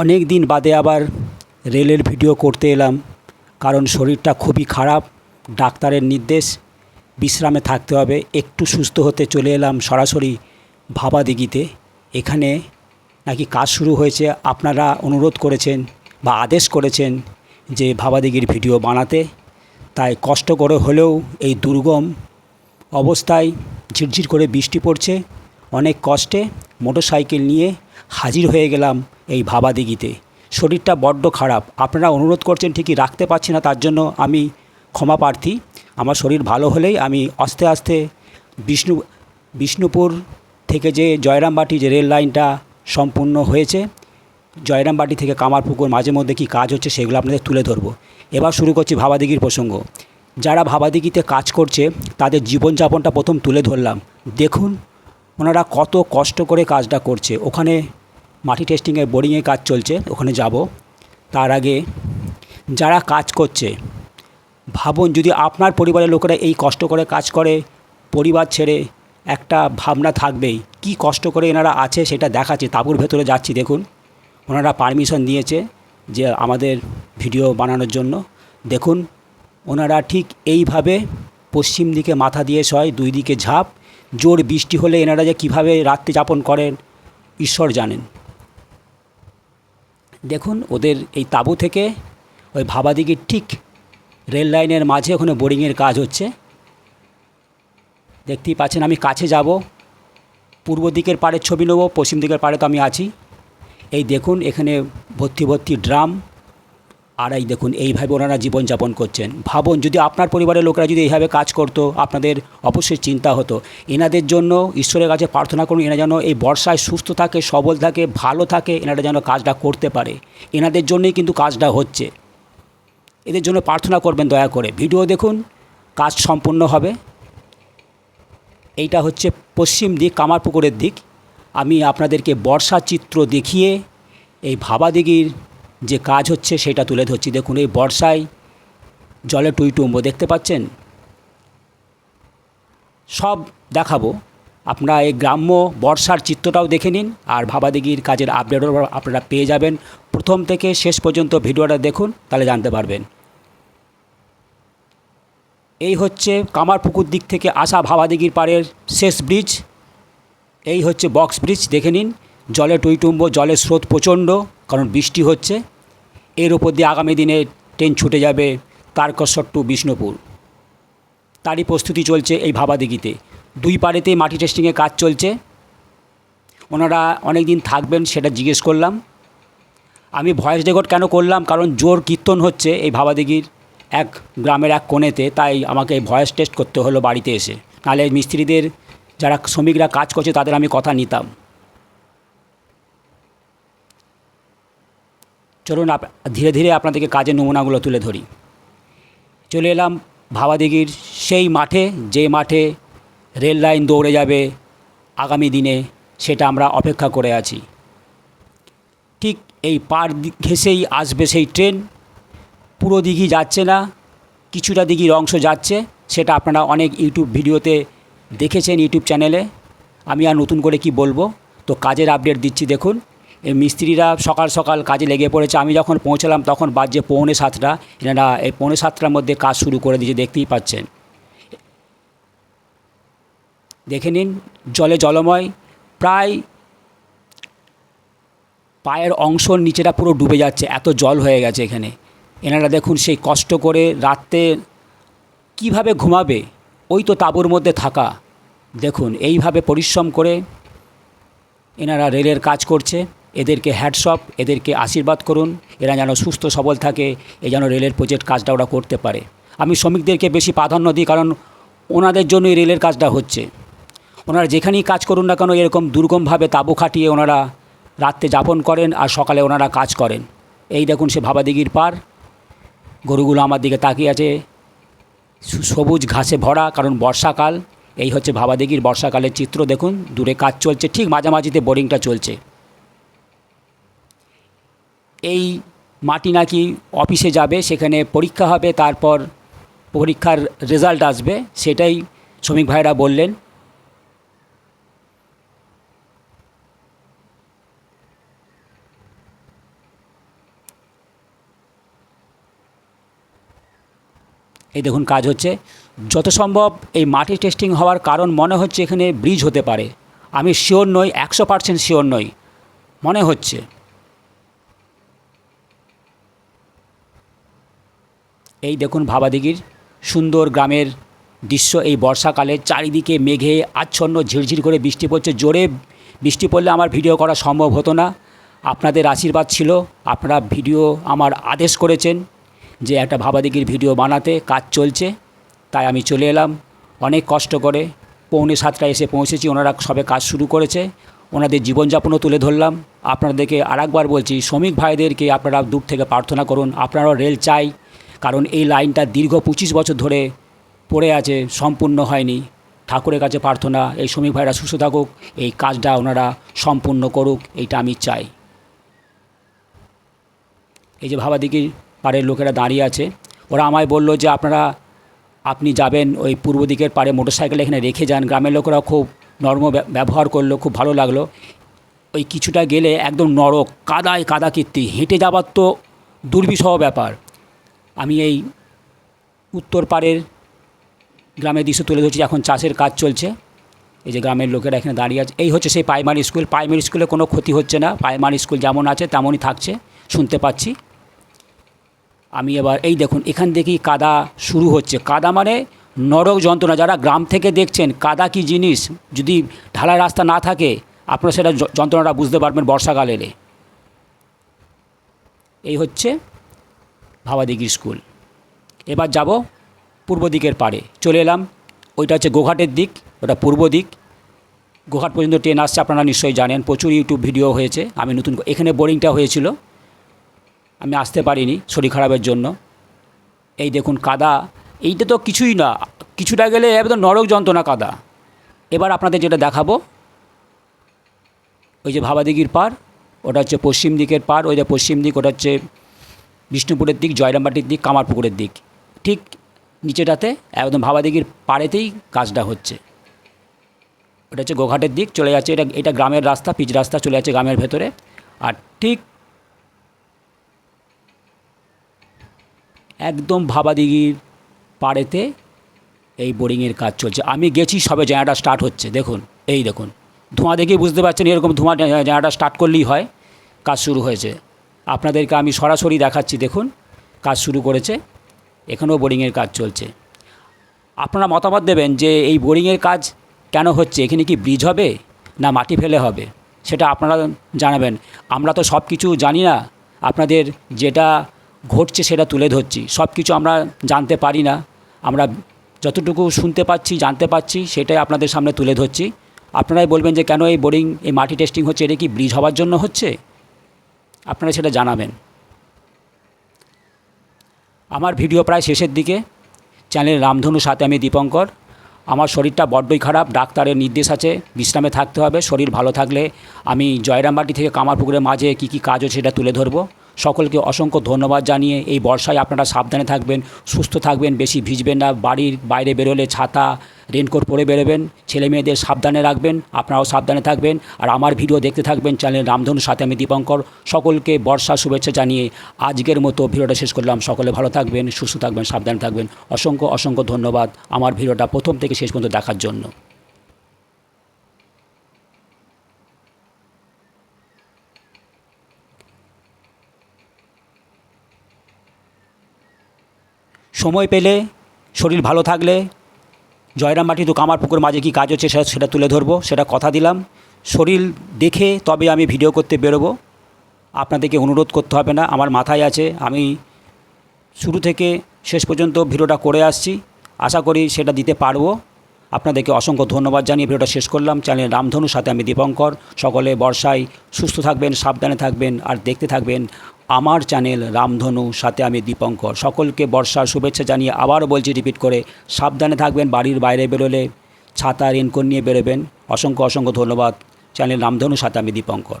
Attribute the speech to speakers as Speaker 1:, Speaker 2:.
Speaker 1: অনেক দিন বাদে আবার রেলের ভিডিও করতে এলাম, কারণ শরীরটা খুবই খারাপ। ডাক্তারের নির্দেশ, বিশ্রামে থাকতে হবে। একটু সুস্থ হতে চলে এলাম সরাসরি ভাবাদিঘিতে এখানে নাকি কাজ শুরু হয়েছে। আপনারা অনুরোধ করেছেন বা আদেশ করেছেন যে ভাবাদিঘির ভিডিও বানাতে। তাই কষ্ট করে হলেও এই দুর্গম অবস্থায় ঝিরঝির করে বৃষ্টি পড়ছে। অনেক কষ্টে মোটরসাইকেল নিয়ে হাজির হয়ে গেলাম এই ভাবাদিঘিতে শরীরটা বড্ড খারাপ। আপনারা অনুরোধ করছেন ঠিকই রাখতে পারছি না, তার জন্য আমি ক্ষমা প্রার্থী। আমার শরীর ভালো হলেই আমি আস্তে আস্তে বিষ্ণু, বিষ্ণুপুর থেকে যে জয়রামবাটি, যে রেল লাইনটা সম্পূর্ণ হয়েছে, জয়রামবাটি থেকে কামারপুকুর মাঝে মধ্যে কী কাজ হচ্ছে সেগুলো আপনাদের তুলে ধরবো। এবার শুরু করছি ভাবাদিঘির প্রসঙ্গ। যারা ভাবাদিঘিতে কাজ করছে, তাদের জীবনযাপনটা প্রথম তুলে ধরলাম। দেখুন, ওনারা কত কষ্ট করে কাজটা করছে। ওখানে মাটি টেস্টিংয়ে বোরিংয়ে কাজ চলছে, ওখানে যাব। তার আগে যারা কাজ করছে, ভাবুন যদি আপনার পরিবারের লোকেরা এই কষ্ট করে কাজ করে, পরিবার ছেড়ে একটা ভাবনা থাকবেই, কি কষ্ট করে এনারা আছে সেটা দেখাচ্ছে তাঁবুর ভেতরে যাচ্ছি, দেখুন। ওনারা পারমিশন দিয়েছে যে আমাদের ভিডিও বানানোর জন্য। দেখুন, ওনারা ঠিক এইভাবে পশ্চিম দিকে মাথা দিয়ে শয় দুই দিকে ঝাঁপ, জোর বৃষ্টি হলে এনারা যে কীভাবে রাত্রি যাপন করেন, ঈশ্বর জানেন। দেখুন, ওদের এই তাঁবু থেকে ওই ভাবাদিঘির ঠিক রেল লাইনের মাঝে ওখানে বোরিংয়ের কাজ হচ্ছে। দেখতেই পাচ্ছেন, আমি কাছে যাব। পূর্ব দিকের পাড়ের ছবি নেব, পশ্চিম দিকের পাড়ে তো আমি আছি। এই দেখুন, এখানে ভর্তি ভর্তি ড্রাম। আর এই দেখুন, এইভাবে ওনারা জীবনযাপন করছেন। ভাবুন, যদি আপনার পরিবারের লোকেরা যদি এইভাবে কাজ করতো, আপনাদের অবশ্যই চিন্তা হতো। এনাদের জন্য ঈশ্বরের কাছে প্রার্থনা করুন এরা যেন এই বর্ষায় সুস্থ থাকে, সবল থাকে, ভালো থাকে, এনারা যেন কাজটা করতে পারে। এনাদের জন্যই কিন্তু কাজটা হচ্ছে। এদের জন্য প্রার্থনা করবেন দয়া করে। ভিডিও দেখুন, কাজ সম্পূর্ণ হবে। এইটা হচ্ছে পশ্চিম দিক, কামারপুকুরের দিক। আমি আপনাদেরকে বর্ষা চিত্র দেখিয়ে এই ভাবাদিঘির যে কাজ হচ্ছে সেটা তুলে ধরছি। দেখুন, এই বর্ষায় জলে টুইটুম্ব দেখতে পাচ্ছেন? সব দেখাবো। আপনারা এই গ্রাম্য বর্ষার চিত্রটাও দেখে নিন আর ভাবাদিগির কাজের আপডেটও আপনারা পেয়ে যাবেন। প্রথম থেকে শেষ পর্যন্ত ভিডিওটা দেখুন, তাহলে জানতে পারবেন। এই হচ্ছে কামারপুকুর দিক থেকে আসা ভাবাদিগির পাড়ের শেষ ব্রিজ। এই হচ্ছে বক্স ব্রিজ, দেখে নিন। জলে টইটুম্ব জলের স্রোত প্রচণ্ড। কারণ বৃষ্টি হচ্ছে। এর ওপর দিয়ে আগামী দিনে ট্রেন ছুটে যাবে তারকেশ্বর টু বিষ্ণুপুর। তারই প্রস্তুতি চলছে এই ভাবাদিঘিতে। দুই পাড়েতেই মাটি টেস্টিংয়ে কাজ চলছে। ওনারা অনেক দিন থাকবেন সেটা জিজ্ঞেস করলাম। আমি ভয়েস রেকর্ড কেন করলাম? কারণ জোর কীর্তন হচ্ছে এই ভাবাদিঘির এক গ্রামের এক কোণেতে, তাই আমাকে ভয়েস টেস্ট করতে হলো বাড়িতে এসে। নাহলে মিস্ত্রিদের, যারা শ্রমিকরা কাজ করছে তাদের আমি কথা নিতাম। চলুন ধীরে ধীরে আপনাদেরকে কাজের নমুনাগুলো তুলে ধরি। চলে এলাম ভাবাদিঘির সেই মাঠে, যে মাঠে রেল লাইন দৌড়ে যাবে আগামী দিনে, সেটা আমরা অপেক্ষা করে আছি। ঠিক এই পার ঘেঁষেই আসবে সেই ট্রেন। পুরো দিঘি যাচ্ছে না, কিছুটা দিঘির অংশ যাচ্ছে, সেটা আপনারা অনেক ইউটিউব ভিডিওতে দেখেছেন ইউটিউব চ্যানেলে। আমি আর নতুন করে কি বলব? তো কাজের আপডেট দিচ্ছি, দেখুন। মিস্ত্রিরা সকাল সকাল কাজে লেগে পড়েছে। আমি যখন পৌঁছালাম, তখন বাজছে পৌনে সাতটা। এনারা এই পৌনে সাতটার মধ্যে কাজ শুরু করে দিয়েছে, দেখতেই পাচ্ছেন। দেখে নিন, জলে জলময়, প্রায় পায়ের অংশ নিচেটা পুরো ডুবে যাচ্ছে, এত জল হয়ে গেছে এখানে। এনারা দেখুন সেই কষ্ট করে রাত্রে কীভাবে ঘুমাবে, ওই তো তাঁবুর মধ্যে থাকা। দেখুন, এইভাবে পরিশ্রম করে এনারা রেলের কাজ করছে। এদেরকে হ্যাডসপ এদেরকে আশীর্বাদ করুন। এরা যেন সুস্থ, সবল থাকে, এ যেন রেলের প্রজেক্ট কাজটা ওরা করতে পারে। আমি শ্রমিকদেরকে বেশি প্রাধান্য দিই কারণ ওনাদের জন্যই রেলের কাজটা হচ্ছে। ওনারা যেখানেই কাজ করুন না কেন, এরকম দুর্গমভাবে তাঁবু খাটিয়ে ওনারা রাত্রে যাপন করেন আর সকালে ওনারা কাজ করেন। এই দেখুন সে ভাবাদিঘির পার। গরুগুলো আমার দিকে তাকিয়ে আছে। সবুজ ঘাসে ভরা, কারণ বর্ষাকাল। এই হচ্ছে ভাবাদিঘির বর্ষাকালের চিত্র দেখুন। দূরে কাজ চলছে, ঠিক মাঝামাঝিতে বোরিংটা চলছে। এই মাটি নাকি অফিসে যাবে, সেখানে পরীক্ষা হবে, তারপর পরীক্ষার রেজাল্ট আসবে, সেটাই শ্রমিক ভাইরা বললেন। এই দেখুন কাজ হচ্ছে। যত সম্ভব এই মাটি টেস্টিং হওয়ার কারণ মনে হচ্ছে এখানে ব্রিজ হতে পারে। আমি শিওর নই, একশো পার্সেন্ট শিওর নই। মনে হচ্ছে। এই দেখুন ভাবাদিঘির সুন্দর গ্রামের দৃশ্য, এই বর্ষাকালে চারিদিকে মেঘে আচ্ছন্ন, ঝিরঝির করে বৃষ্টি পড়ছে, জোরে বৃষ্টি পড়লে আমার ভিডিও করা সম্ভব হতো না। আপনাদের আশীর্বাদ ছিল, আপনারা ভিডিও আমার আদেশ করেছেন যে একটা ভাবাদিঘির ভিডিও বানাতে, কাজ চলছে, তাই আমি চলে এলাম। অনেক কষ্ট করে পৌনে সাতটায় এসে পৌঁছেছি, ওনারা সবে কাজ শুরু করেছে, ওনাদের জীবনযাপনও তুলে ধরলাম। আপনাদেরকে আরেকবার বলছি, শ্রমিক ভাইদেরকে আপনারা দূর থেকে প্রার্থনা করুন, আপনারাও রেল চাই কারণ এই লাইনটা দীর্ঘ পঁচিশ বছর ধরে পড়ে আছে, সম্পূর্ণ হয়নি। ঠাকুরের কাছে প্রার্থনা, এই শ্রমিক ভাইরা সুস্থ থাকুক, এই কাজটা ওনারা সম্পূর্ণ করুক, এইটা আমি চাই। এই যে ভাবাদিঘির পাড়ের লোকেরা দাঁড়িয়ে আছে, ওরা আমায় বলল যে আপনারা, আপনি যাবেন ওই পূর্ব দিকের পাড়ে মোটরসাইকেল এখানে রেখে যান। গ্রামের লোকেরা খুব নর্ম ব্য- ব্যবহার করল, খুব ভালো লাগল। ওই কিছুটা গেলে একদম নরক, কাদায় কাদা কীর্তি হেঁটে যাবার তো দুর্বিষহ ব্যাপার। আমি এই উত্তর পাড়ের গ্রামের দৃশ্য তুলে ধরছি এখন চাষের কাজ চলছে। এই যে গ্রামের লোকেরা এখানে দাঁড়িয়ে আছে। এই হচ্ছে সেই প্রাইমারি স্কুল প্রাইমারি স্কুলে কোনো ক্ষতি হচ্ছে না। প্রাইমারি স্কুল যেমন আছে, তেমনই থাকছে। শুনতে পাচ্ছি। আমি এবার, এই দেখুন, এখান থেকেই কাদা শুরু হচ্ছে। কাদা মানে নরক যন্ত্রণা। যারা গ্রাম থেকে দেখছেন, কাদা কি জিনিস? যদি ঢালাই রাস্তা না থাকে, আপনারা সেটা যন্ত্রণাটা বুঝতে পারবেন বর্ষাকাল এলে এই হচ্ছে ভাবাদিঘির স্কুল। এবার যাব পূর্ব দিকের পাড়ে। চলে এলাম, ওইটা হচ্ছে গোঘাটের দিক, ওটা পূর্ব দিক। গোঘাট পর্যন্ত ট্রেন আসছে, আপনারা নিশ্চয়ই জানেন, প্রচুর ইউটিউব ভিডিও হয়েছে। আমি নতুন এখানে বোরিংটা হয়েছিল। আমি আসতে পারিনি শরীর খারাপের জন্য। এই দেখুন কাদা। এইটা তো কিছুই না, কিছুটা গেলে একদম নরক যন্ত্রণা কাদা। এবার আপনাদের যেটা দেখাবো, ওই যে ভাবাদিঘির পার ওটা হচ্ছে পশ্চিম দিকের পার ওই যে পশ্চিম দিক, ওটা হচ্ছে বিষ্ণুপুরের দিক জয়রামবাটির দিক, কামারপুকুরের দিক। ঠিক নিচেটাতে একদম ভাবাদিঘির পাড়েতেই কাজটা হচ্ছে। ওটা হচ্ছে গোঘাটের দিক, চলে যাচ্ছে এটা এটা গ্রামের রাস্তা, পিচ রাস্তা, চলে যাচ্ছে গ্রামের ভেতরে। আর ঠিক একদম ভাবাদিঘির পাড়েতে এই বোরিংয়ের কাজ চলছে। আমি গেছি, সবে জায়গাটা স্টার্ট হচ্ছে, দেখুন, এই দেখুন। ধোঁয়া দেখেই বুঝতে পারছেন, এরকম ধোঁয়া জায়গাটা স্টার্ট করলেই হয়, কাজ শুরু হয়েছে। আপনাদেরকে আমি সরাসরি দেখাচ্ছি, দেখুন, কাজ শুরু করেছে। এখানেও বোরিংয়ের কাজ চলছে। আপনারা মতামত দেবেন যে এই বোরিংয়ের কাজ কেন হচ্ছে? এখানে কি ব্রিজ হবে না মাটি ফেলে হবে? সেটা আপনারা জানাবেন। আমরা তো সব কিছু জানি না। আপনাদের যেটা ঘটছে সেটা তুলে ধরছি। সব কিছু আমরা জানতে পারি না। আমরা যতটুকু শুনতে পাচ্ছি, জানতে পাচ্ছি, সেটাই আপনাদের সামনে তুলে ধরছি। আপনারাই বলবেন যে কেন এই বোরিং, এই মাটি টেস্টিং হচ্ছে? এটা কি ব্রিজ হওয়ার জন্য হচ্ছে? আপনারা সেটা জানাবেন। আমার ভিডিও প্রায় শেষের দিকে। চ্যানেল রামধনু সাথে আমি দীপঙ্কর। আমার শরীরটা বড্ডই খারাপ, ডাক্তারের নির্দেশ আছে, বিশ্রামে থাকতে হবে, শরীর ভালো থাকলে আমি জয়রামবাটি থেকে কামারপুকুরের মাঝে কী কী কাজ হচ্ছে সেটা তুলে ধরবো। সকলকে অসংখ্য ধন্যবাদ জানিয়ে এই বর্ষায় আপনারা সাবধানে থাকবেন, সুস্থ থাকবেন, বেশি ভিজবেন না, বাড়ির বাইরে বেরোলে ছাতা, রেনকোট পরে বেরোবেন ছেলে মেয়েদের সাবধানে রাখবেন, আপনারাও সাবধানে থাকবেন, আর আমার ভিডিও দেখতে থাকবেন চ্যানেল রামধনু, সাথে আমি দীপঙ্কর, সকলকে বর্ষা শুভেচ্ছা জানিয়ে আজকের মতো ভিডিওটা শেষ করলাম, সকলে ভালো থাকবেন, সুস্থ থাকবেন, সাবধানে থাকবেন, অসংখ্য অসংখ্য ধন্যবাদ, আমার ভিডিওটা প্রথম থেকে শেষ পর্যন্ত দেখার জন্য। সময় পেলে, শরীর ভালো থাকলে জয়রামবাটি তো কামারপুকুর মাঝে কী কাজ হচ্ছে সেটা তুলে ধরবো, সেটা কথা দিলাম। শরীর দেখে তবে আমি ভিডিও করতে বেরোবো। আপনাদেরকে অনুরোধ করতে হবে না, আমার মাথায় আছে। আমি শুরু থেকে শেষ পর্যন্ত ভিডিওটা করে আসছি। আশা করি সেটা দিতে পারব। আপনাদেরকে অসংখ্য ধন্যবাদ জানিয়ে ভিডিওটা শেষ করলাম। চ্যানেল রামধনুর সাথে আমি দীপঙ্কর। সকলে বর্ষায় সুস্থ থাকবেন, সাবধানে থাকবেন, আর দেখতে থাকবেন। আমার চ্যানেল রামধনু, সাথে আমি দীপঙ্কর। সকলকে বর্ষার শুভেচ্ছা জানিয়ে আবার বলছি রিপিট করে, সাবধানে থাকবেন, বাড়ির বাইরে বেরোলে ছাতা, রেনকোট নিয়ে বেরোবেন। অসংখ্য অসংখ্য ধন্যবাদ। চ্যানেল রামধনু, সাথে আমি দীপঙ্কর।